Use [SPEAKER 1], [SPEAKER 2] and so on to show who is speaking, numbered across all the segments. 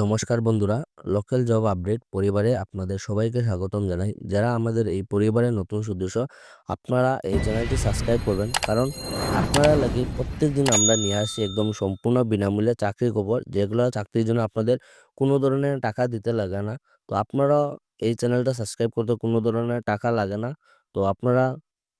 [SPEAKER 1] নমস্কার বন্ধুরা local job update পরিবারে আপনাদের সবাইকে স্বাগতম জানাই। যারা আমাদের এই পরিবারের নতুন সদস্য, আপনারা এই চ্যানেলটি সাবস্ক্রাইব করবেন। কারণ আপনারা লাগি প্রত্যেক দিন আমরা নিয়ে আসি একদম সম্পূর্ণ বিনামূল্যে চাকরির খবর, যেগুলো চাকরির জন্য আপনাদের কোনো ধরনের টাকা দিতে লাগে না। তো আপনারা এই চ্যানেলটা সাবস্ক্রাইব করতে কোনো ধরনের টাকা লাগে না। তো আপনারা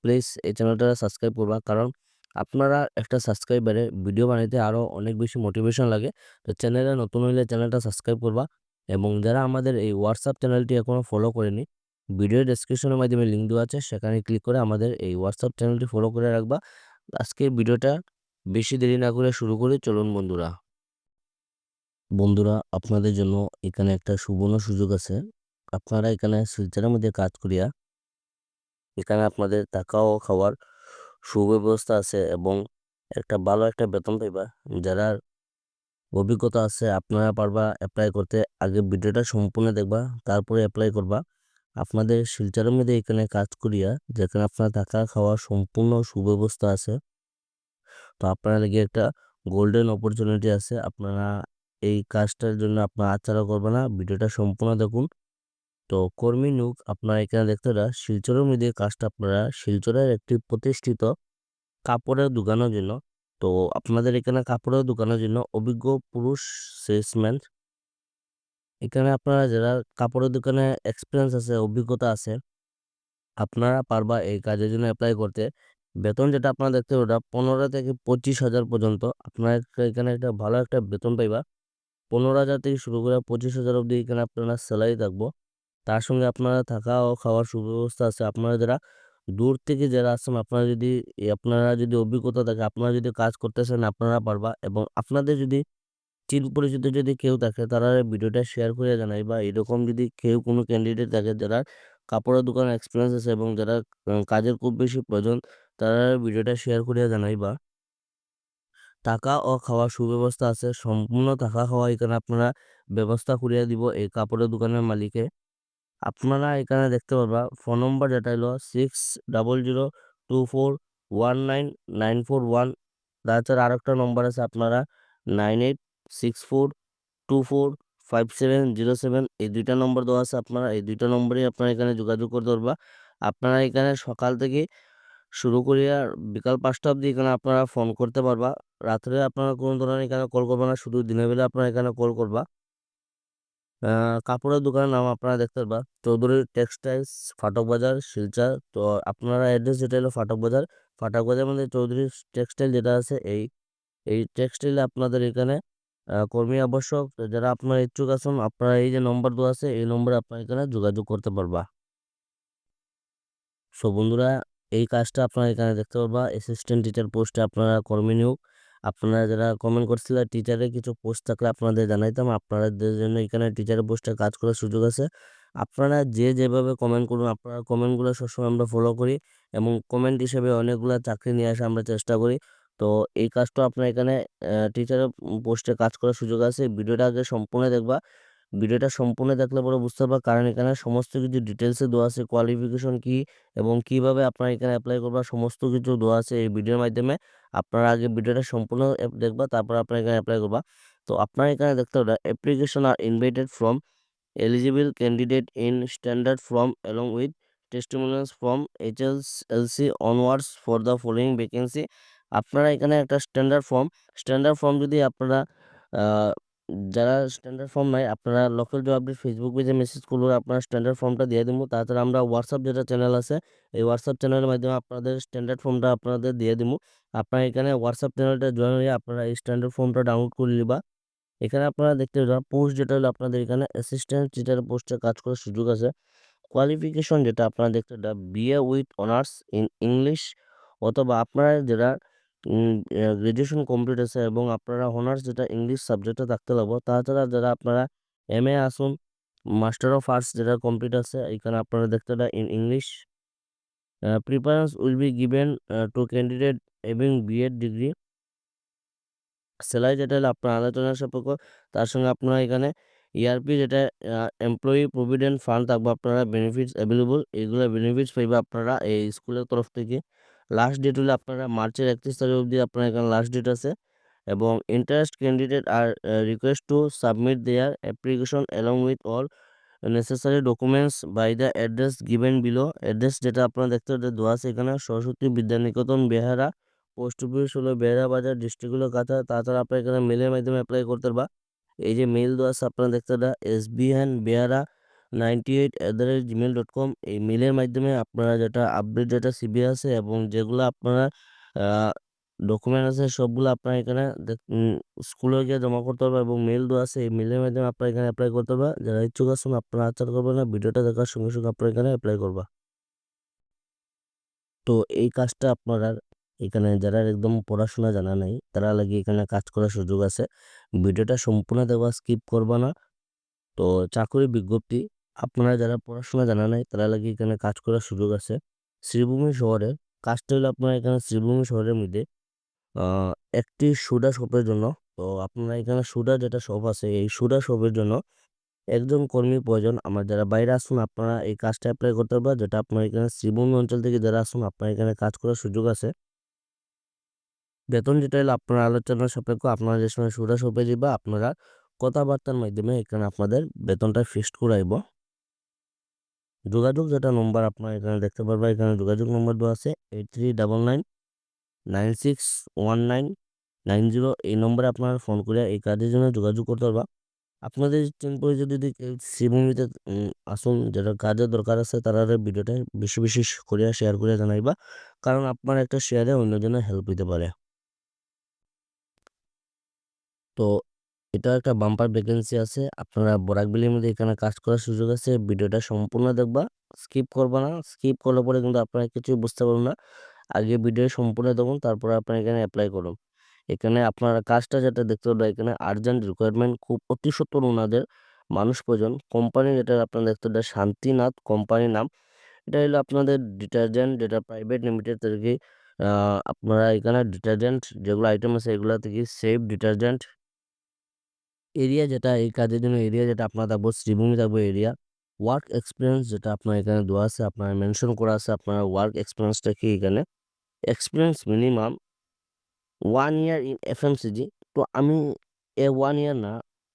[SPEAKER 1] প্লিজ এই চ্যানেলটা সাবস্ক্রাইব করবা। কারণ আপনারা একটা সাবস্ক্রাইবারে ভিডিও বানাইতে আরও অনেক বেশি মোটিভেশন লাগে। তো চ্যানেলে নতুন হইলে চ্যানেলটা সাবস্ক্রাইব করবা এবং যারা আমাদের এই হোয়াটসঅ্যাপ চ্যানেলটি এখনও ফলো করেনি ভিডিও ডেসক্রিপশনের মাধ্যমে লিঙ্ক দেওয়া আছে, সেখানে ক্লিক করে আমাদের এই হোয়াটসঅ্যাপ চ্যানেলটি ফলো করে রাখবা। আজকে ভিডিওটা বেশি দেরি না করে শুরু করি, চলুন বন্ধুরা। বন্ধুরা, আপনাদের জন্য এখানে একটা সুবর্ণ সুযোগ আছে। আপনারা এখানে শিলচরের মধ্যে কাজ করিয়া এখানে আপনাদের থাকা ও খাওয়ার সুব্যবস্থা আছে এবং একটা ভালো একটা বেতন পাইবা। যারা অভিজ্ঞতা আছে, আপনারা পারবা অ্যাপ্লাই করতে। আগে ভিডিওটা সম্পূর্ণ দেখবা, তারপরে অ্যাপ্লাই করবা। আপনাদের শিলচরের মধ্যে এখানে কাজ করিয়া, যেখানে আপনার থাকা খাওয়া সম্পূর্ণ সুব্যবস্থা আছে। তো আপনারা লেগে একটা গোল্ডেন অপরচুনিটি আছে। আপনারা এই কাজটার জন্য আপনার আচারা করবে না, ভিডিওটা সম্পূর্ণ দেখুন। তো কর্মী নিয়োগ আপনারা এখানে দেখতে পারা শিলচরের মধ্যে কাজটা আপনারা শিলচরের একটি প্রতিষ্ঠিত কাপড়ের দোকানের জন্য। তো আপনাদের এখানে কাপড়ের দোকানের জন্য অভিজ্ঞ পুরুষ সেলসম্যান, এখানে আপনারা যারা কাপড়ের দোকানে এক্সপিরিয়েন্স আছে, অভিজ্ঞতা আছে, আপনারা পারবা এই কাজের জন্য অ্যাপ্লাই করতে। বেতন যেটা আপনারা দেখতে ওটা পনেরো থেকে পঁচিশ হাজার পর্যন্ত। আপনারা এখানে একটা ভালো একটা বেতন পাইবা। পনেরো হাজার থেকে শুরু করে পঁচিশ হাজার অবধি এখানে আপনারা স্যালারি থাকব। তার সঙ্গে আপনারা থাকা ও খাওয়ার সুব্যবস্থা আছে। আপনারা যারা দূর থেকে যারা আসছেন আপনারা যদি আপনারা যদি অভিজ্ঞতা থাকে, আপনারা যদি কাজ করতেছেন, আপনারা পারবা এবং আপনাদের যদি চিন পরিচিত যদি কেউ থাকে, তারা ভিডিওটা শেয়ার করে জানাই বা এরকম যদি কেউ কোনো ক্যান্ডিডেট থাকে, যারা কাপড়ের দোকানের এক্সপিরিয়েন্স আছে এবং যারা কাজের খুব বেশি প্রয়োজন, তারা ভিডিওটা শেয়ার করে জানাই বা থাকা ও খাওয়ার সুব্যবস্থা আছে। সম্পূর্ণ থাকা খাওয়া এখানে আপনারা ব্যবস্থা করিয়া দিব এই কাপড়ের দোকানের মালিকে। আপনারা এখানে দেখতে পারবা ফোন নম্বর যেটা হলো six double zero two four one nine nine four one তাছাড়া আরেকটা নম্বর আছে আপনারা nine eight six four two four five seven zero seven এই দুইটা নম্বর দেওয়া আছে আপনারা, এই দুইটা নম্বরেই আপনারা এখানে যোগাযোগ করতে পারবা আপনারা এখানে সকাল থেকে শুরু করিয়া বিকাল পাঁচটা অবধি এখানে আপনারা ফোন করতে পারবা। রাত্রে আপনারা কোনো ধরনের এখানে কল করবা না, শুধু দিনের বেলা আপনারা এখানে কল করবা। কাপড়ের দোকানের নাম আপনারা দেখতে পারবা। চৌধুরী টেক্সটাইলস, ফাটক বাজার, শিলচর। তো আপনারা অ্যাড্রেস যেটা হলো ফাটক বাজার। ফাটক বাজার মধ্যে চৌধুরী টেক্সটাইল যেটা আছে, এই এই টেক্সটাইলে আপনাদের এখানে কর্মী আবশ্যক, যারা আপনার ইচ্ছুক আছেন, আপনারা এই যে নম্বর দেওয়া আছে, এই নম্বরে আপনারা এখানে যোগাযোগ করতে পারবা। সো বন্ধুরা, এই কাজটা আপনারা এখানে দেখতে পারবা। অ্যাসিস্ট্যান্ট টিচার পোস্টে আপনারা কর্মী নিয়োগ আপনারা যারা কমেন্ট করছিলেন টিচারের কিছু পোস্ট থাকলে আপনাদের জানাইতাম। আপনাদের জন্য এখানে টিচারের পোস্টে কাজ করার সুযোগ আছে। আপনারা যে যেভাবে কমেন্ট করুন, আপনারা কমেন্টগুলো সবসময় আমরা ফলো করি এবং কমেন্ট হিসেবে অনেকগুলো চাকরি নিয়ে আসা আমরা চেষ্টা করি। তো এই কাজটা আপনার এখানে টিচারের পোস্টে কাজ করার সুযোগ আছে। ভিডিওটা আগে সম্পূর্ণ দেখবা। ভিডিওটা সম্পূর্ণ দেখলে পরে বুঝতে পারবা কারণ এখানে সমস্ত কিছু ডিটেলসে দেওয়া আছে কোয়ালিফিকেশন কি এবং কীভাবে আপনারা এখানে অ্যাপ্লাই করবা, সমস্ত কিছু দেওয়া আছে এই ভিডিওর মাধ্যমে। আপনারা আগে ভিডিওটা সম্পূর্ণ দেখবা, তারপর আপনারা এখানে অ্যাপ্লাই করবা। তো আপনারা এখানে দেখতে পাবেন application are invited from eligible candidate in standard form along with testimonials from HSLC onwards for the following vacancy আপনারা এখানে একটা স্ট্যান্ডার্ড ফর্ম স্ট্যান্ডার্ড ফর্ম যদি আপনারা যারা স্ট্যান্ডার্ড ফর্ম নাই আপনারা লোকাল জব আপডেট ফেসবুক পেজে মেসেজ করলে আপনারা স্ট্যান্ডার্ড ফর্মটা দিয়ে দেবো। তাছাড়া আমরা হোয়াটসঅ্যাপ যেটা চ্যানেল আছে, এই হোয়াটসঅ্যাপ চ্যানেলের মাধ্যমে আপনাদের স্ট্যান্ডার্ড ফর্মটা আপনাদের দিয়ে দেবো। আপনারা এখানে হোয়াটসঅ্যাপ চ্যানেলটা জয়েন হয়ে আপনারা এই স্ট্যান্ডার্ড ফর্মটা ডাউনলোড করে নিবা। এখানে আপনারা দেখতে পাবেন পোস্ট যেটা হলো আপনাদের এখানে অ্যাসিস্ট্যান্ট টিচার পোস্টে কাজ করার সুযোগ আছে। কোয়ালিফিকেশন যেটা আপনারা দেখতে BA with honours in English অথবা আপনারা যারা গ্র্যাজুয়েশন কমপ্লিট আছে এবং আপনারা অনার্স যেটা ইংলিশ সাবজেক্টে থাকতে লাগবো তাছাড়া যারা আপনারা এম এ আসুন মাস্টার অফ আর্টস যেটা কমপ্লিট আছে, এখানে আপনারা দেখতে in English preference will be given to candidate এবং বিএড ডিগ্রি স্যালারি যেটা আপনার আলোচনার সাপেক্ষ, তার সঙ্গে আপনারা এখানে ইআরপি যেটা এমপ্লয়ি প্রভিডেন্ট ফান্ড থাকবে, আপনারা বেনিফিটস অ্যাভেলেবল এইগুলো বেনিফিটস পাইবে আপনারা এই স্কুলের তরফ থেকে। লাস্ট ডেট হলে আপনারা মার্চের একত্রিশ তারিখ অবধি আপনার এখানে লাস্ট ডেট আছে। এবং interest candidate are request to submit their application along with all necessary documents by the address given below address যেটা আপনারা দেখতে পাচ্ছেন, দেওয়া আছে এখানে সরস্বতী বিদ্যানিকেতন, বেহারা পোস্ট অফিস হলো বেহারা বাজার ডিস্ট্রিক্ট হলো কাছাড় তাছাড়া আপনারা এখানে মেলের মাধ্যমে অ্যাপ্লাই করতে পারবা। এই যে মেল দেওয়া আছে, আপনারা দেখতে পাচ্ছেন S B N Behera ninety eight at the rate Gmail dot com এই মেলের মাধ্যমে আপনারা যেটা আপডেট যেটা সিবি আছে এবং যেগুলো আপনারা ডকুমেন্ট আছে সবগুলো আপনারা এখানে স্কুলে গিয়ে জমা করতে পারবে এবং মেল দেওয়া আছে, এই মেলের মাধ্যমে আপনারা এখানে অ্যাপ্লাই করতে পারবে যারা ইচ্ছুক আছেন আপনারা আচার করবেন না, ভিডিওটা দেখার সঙ্গে সঙ্গে আপনারা এখানে অ্যাপ্লাই করবা। তো এই কাজটা আপনারা এখানে যারা একদম পড়াশোনা জানা নাই, তারা লাগে এখানে কাজ করার সুযোগ আছে। ভিডিওটা সম্পূর্ণ দেখবা স্কিপ করবা না। তো চাকরি বিজ্ঞপ্তি আপনারা যারা পড়াশোনা জানা নাই, তারা লাগে এখানে কাজ করার সুযোগ আছে। শ্রীভূমি শহরের কাজটা হলো আপনারা এখানে শ্রীভূমি শহরের মধ্যে একটি সুডা শপের জন্য। তো আপনারা এখানে সুডা যেটা শপ আছে, এই সুডা শপের জন্য একজন কর্মী প্রয়োজন। আমার যারা বাইরে আসুন, আপনারা এই কাজটা অ্যাপ্লাই করতে পারবেন, যেটা আপনার এখানে শ্রীভূমি অঞ্চল থেকে যারা আসুন, আপনার এখানে কাজ করার সুযোগ আছে। বেতন যেটা হলো, আপনার আলোচনার সাপেক্ষ আপনারা যে সময় সুরা শপে যাবা আপনারা কথাবার্তার মাধ্যমে এখানে আপনাদের বেতনটা ফিক্সড করাইব। যোগাযোগ যেটা নম্বর আপনারা এখানে দেখতে পারবেন, এখানে যোগাযোগ নম্বর দেওয়া আছে eight three double nine nine six one nine nine zero এই নম্বরে আপনারা ফোন করে এই কাজের জন্য যোগাযোগ করতে পারবা। আপনাদের টেম্পোরে যদি শ্রীভূমিতে আসুন যেটা কাজের দরকার আছে, তারা ভিডিওটা বেশি বেশি করে শেয়ার করে জানাইবা। কারণ আপনার একটা শেয়ারে অন্যজনের হেল্প হইতে পারে। তো এটা একটা বাম্পার ভ্যাকেন্সি আছে। আপনারা বরাকবিলির মধ্যে এখানে কাজ করার সুযোগ আছে। ভিডিওটা সম্পূর্ণ দেখবা স্কিপ করবা না। স্কিপ করলে পরে কিন্তু আপনারা কিছুই বুঝতে পারবেন না। আগে ভিডিও সম্পূর্ণ দেখুন, তারপরে আপনারা এখানে অ্যাপ্লাই করুন। এখানে আপনারা কাজটা যেটা দেখতে পাবেন এখানে আর্জেন্ট রিকোয়ারমেন্ট খুব অতি সত্তর ওনাদের মানুষ প্রয়োজন। কোম্পানি যেটা আপনারা দেখতে পাবেন শান্তিনাথ কোম্পানির নাম। এটা হলো আপনাদের ডিটারজেন্ট যেটা প্রাইভেট লিমিটেড থেকে আপনারা এখানে ডিটারজেন্ট যেগুলো আইটেম আছে, এগুলো থেকে সেফ ডিটারজেন্ট এরিয়া যেটা, এই কাজের জন্য এরিয়া যেটা আপনার থাকব, শ্রীভূমি থাকব এরিয়া ওয়ার্ক এক্সপিরিয়েন্স যেটা আপনার এখানে দেওয়া আছে, আপনার মেনশন করা আছে, আপনার ওয়ার্ক এক্সপিরিয়েন্সটা কি এখানে? Experience minimum one year in FMCG তো আমি এ ওয়ান ইয়ার না,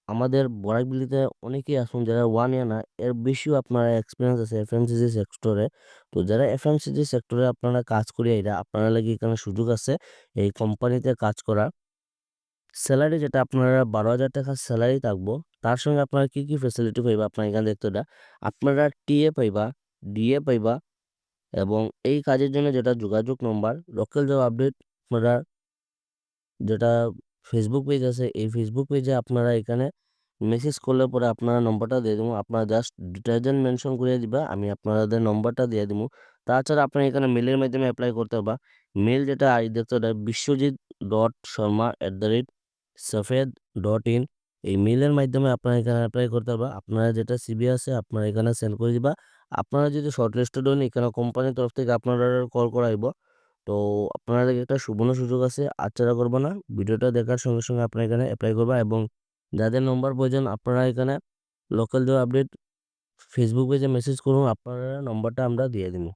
[SPEAKER 1] আমাদের বরাকবিলিতে অনেকেই আসুন, যারা ওয়ান ইয়ার না, এর বেশিও আপনারা এক্সপিরিয়েন্স আছে এফএমসিজি সেক্টরে তো যারা এফ এম এফএমসিজি সেক্টরে আপনারা কাজ করি এরা আপনারা লাগে এখানে সুযোগ আছে, এই কোম্পানিতে কাজ করার। স্যালারি যেটা আপনারা বারো হাজার টাকা স্যালারি থাকব, তার সঙ্গে আপনারা কী কী ফেসিলিটি পাইবা আপনার এখানে দেখতে আপনারা টিএ পাইবা ডিএ পাইবা এবং এই কাজের জন্য যেটা যোগাযোগ নম্বর লোকাল জব আপডেট আপনারা যেটা ফেসবুক পেজ আছে, এই ফেসবুক পেজে আপনারা এখানে মেসেজ করলে পরে আপনারা নম্বরটা দিয়ে দেবো। আপনারা জাস্ট ডিটারজেন্ট মেনশন করে দিবা, আমি আপনাদের নম্বরটা দিয়ে দেবো। তাছাড়া আপনারা এখানে মেলের মাধ্যমে অ্যাপ্লাই করতে পারবা। মেল যেটা দেখতে Biswajit dot Sharma at the rate সফেদ dot in এই মেলের মাধ্যমে আপনারা এখানে অ্যাপ্লাই করতে পারবা। আপনারা যেটা সিবি আছে, আপনারা এখানে সেন্ড করে দিবা। আপনারা যদি শর্ট লিস্টেড হন এখানে কোম্পানির তরফ থেকে আপনারা কল করাইব তো আপনাদের একটা সুবর্ণ সুযোগ আছে, আচ্ছাড়া করব না। ভিডিওটা দেখার সঙ্গে সঙ্গে আপনারা এখানে অ্যাপ্লাই করবা এবং যাদের নম্বর প্রয়োজন, আপনারা এখানে লোকাল জব আপডেট ফেসবুক পেজে মেসেজ করুন, আপনারা নম্বরটা আমরা দিয়ে দিব।